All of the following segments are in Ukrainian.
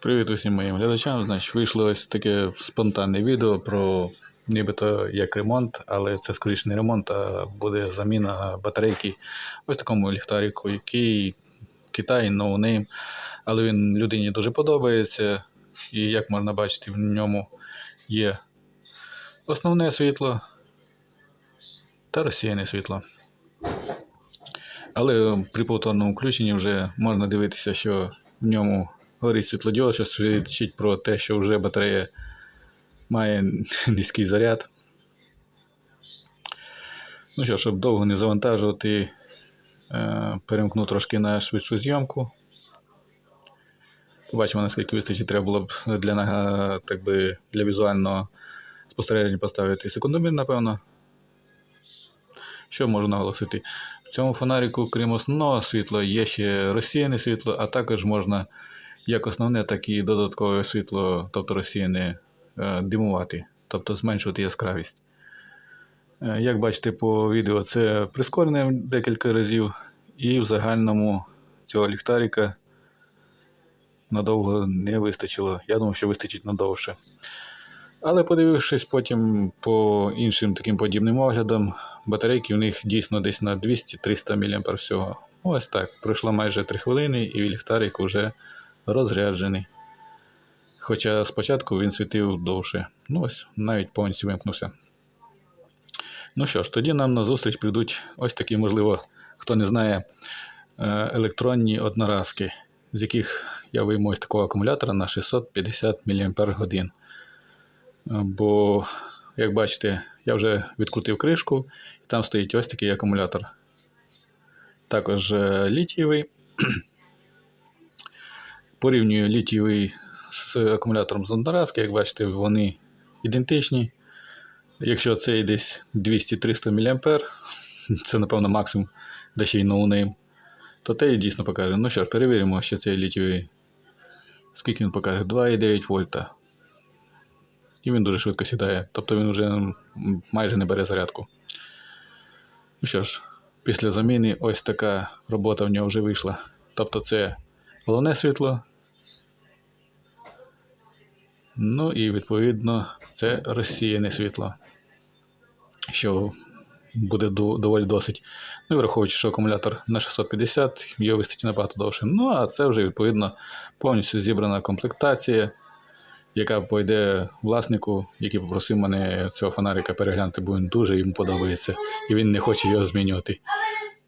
Привіт усім моїм глядачам. Значить, вийшло ось таке спонтанне відео про нібито як ремонт, але це скоріше не ремонт, а буде заміна батарейки ось такому ліхтаріку, який Китай, ноунейм, але він людині дуже подобається. І як можна бачити, в ньому є основне світло та розсіяне світло. Але при повторному включенні вже можна дивитися, що в ньому горить світлодіод, що свідчить про те, що вже батарея має низький заряд. Ну що, щоб довго не завантажувати, е, перемкну трошки на швидшу зйомку. Побачимо, наскільки вистачить, треба було б для, так би, для візуального спостереження поставити секундомір, напевно. Що можу наголосити? В цьому фонаріку, крім основного світла, є ще розсіяне світло, а також можна як основне, так і додаткове світло, тобто розсіяне, е, димувати, тобто зменшувати яскравість. Е, Як бачите по відео, це прискорене декілька разів, і в загальному цього ліхтарика надовго не вистачило. Я думав, що вистачить надовше. Але подивившись потім по іншим таким подібним оглядам, батарейки в них дійсно десь на 200-300 мА всього. Ось так. Пройшло майже 3 хвилини, і ліхтарик вже розряджений. Хоча спочатку він світив довше. Ну ось, навіть повністю вимкнувся. Ну що ж, тоді нам на зустріч прийдуть ось такі, можливо, хто не знає, е, електронні одноразки, з яких я вийму ось такого акумулятора на 650 мАч. Бо, як бачите, я вже відкрутив кришку, і там стоїть ось такий акумулятор. Також е, літієвий. Порівнюю літієвий з акумулятором з як бачите, вони ідентичні. Якщо цей десь 200-300 мА, це, напевно, максимум, де ще й ноунейм, то той дійсно покаже. Ну що ж, перевіримо, що цей літієвий. Скільки він покаже? 2,9 вольта. І він дуже швидко сідає. Тобто він вже майже не бере зарядку. Ну що ж, після заміни ось така робота в нього вже вийшла. Тобто це головне світло. Ну і відповідно це розсіяне світло, що буде доволі досить. Ну і враховуючи, що акумулятор на 650, його вистачить набагато довше. Ну а це вже відповідно повністю зібрана комплектація, яка пойде власнику, який попросив мене цього фонарика переглянути, бо він дуже йому подобається, і він не хоче його змінювати.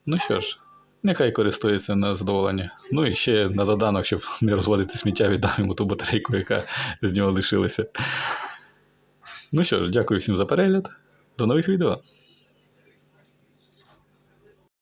Ну що ж, нехай користується на задоволення. Ну і ще на доданок, щоб не розводити сміття, віддам йому ту батарейку, яка з нього лишилася. Ну що ж, дякую всім за перегляд. До нових відео.